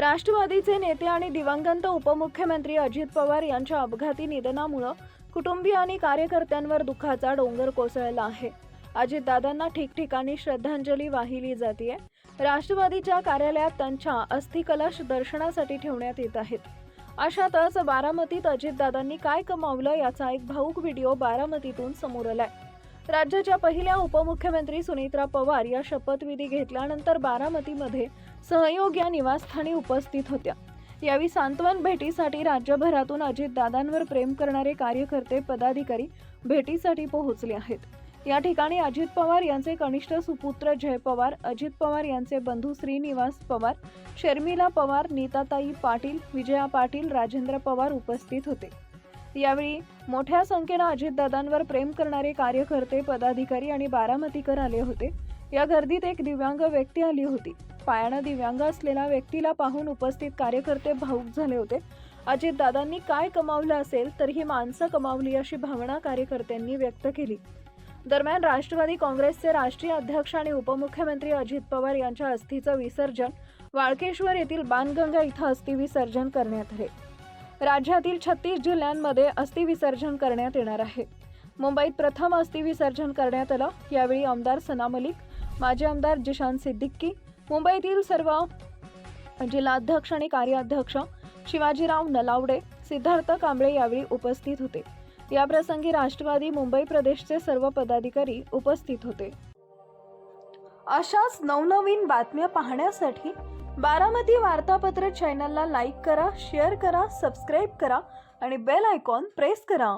राष्ट्रवादीचे नेते आणि दिवंगत उपमुख्यमंत्री अजित पवार यांच्या अपघाती निधनामुळं कुटुंबीय आणि कार्यकर्त्यांवर दुःखाचा डोंगर कोसळला आहे. अजितदादांना ठिकठिकाणी श्रद्धांजली वाहिली जाते राष्ट्रवादीच्या कार्यालयात त्यांच्या अस्थिकलश दर्शनासाठी ठेवण्यात येत आहेत. अशातच बारामतीत अजितदादांनी काय कमावलं याचा एक भाऊक व्हिडिओ बारामतीतून समोर आलाय. राज्याच्या पहिल्या उपमुख्यमंत्री सुनेत्रा पवार या शपथविधी घेतल्यानंतर बारामतीमध्ये सहयोग या निवासस्थानी उपस्थित होत्या. यावेळी सांत्वन भेटीसाठी राज्यभरातून अजितदादांवर प्रेम करणारे कार्यकर्ते पदाधिकारी भेटीसाठी पोहोचले आहेत. या ठिकाणी अजित पवार यांचे कनिष्ठ सुपुत्र जय पवार अजित पवार यांचे बंधू श्रीनिवास पवार शर्मिला पवार नीताताई पाटील विजया पाटील राजेंद्र पवार उपस्थित होते. यावेळी मोठ्या संख्येनं अजितदादांवर प्रेम करणारे कार्यकर्ते पदाधिकारी आणि बारामतीकर आले होते. या गर्दीत एक दिव्यांग व्यक्ती आली होती. पायानं दिव्यांग असलेल्या व्यक्तीला पाहून उपस्थित कार्यकर्ते भाऊक झाले होते. अजितदादांनी काय कमावलं असेल तर ही माणसं कमावली अशी भावना कार्यकर्त्यांनी व्यक्त केली. दरम्यान राष्ट्रवादी काँग्रेसचे राष्ट्रीय अध्यक्ष आणि उपमुख्यमंत्री अजित पवार यांच्या अस्थीचं विसर्जन वाळकेश्वर येथील बाणगंगा इथं अस्थि विसर्जन करण्यात आले. राज्यातील छत्तीस जिल्ह्यांमध्ये अस्थिविसर्जन करण्यात येणार आहे. मुंबईत प्रथम अस्थिविसर्जन करण्यात आलं. यावेळी आमदार सना मलिक माजी आमदार जिशान सिद्दीकी मुंबईतील सर्व जिल्हाध्यक्ष आणि कार्याध्यक्ष शिवाजीराव नलावडे सिद्धार्थ कांबळे यावेळी उपस्थित होते. याप्रसंगी राष्ट्रवादी मुंबई प्रदेशचे सर्व पदाधिकारी उपस्थित होते. अशाच नवनवीन बातम्या पाहण्यासाठी बारामती वार्तापत्र चॅनलला लाईक करा शेअर करा सबस्क्राईब करा आणि बेल आयकॉन प्रेस करा.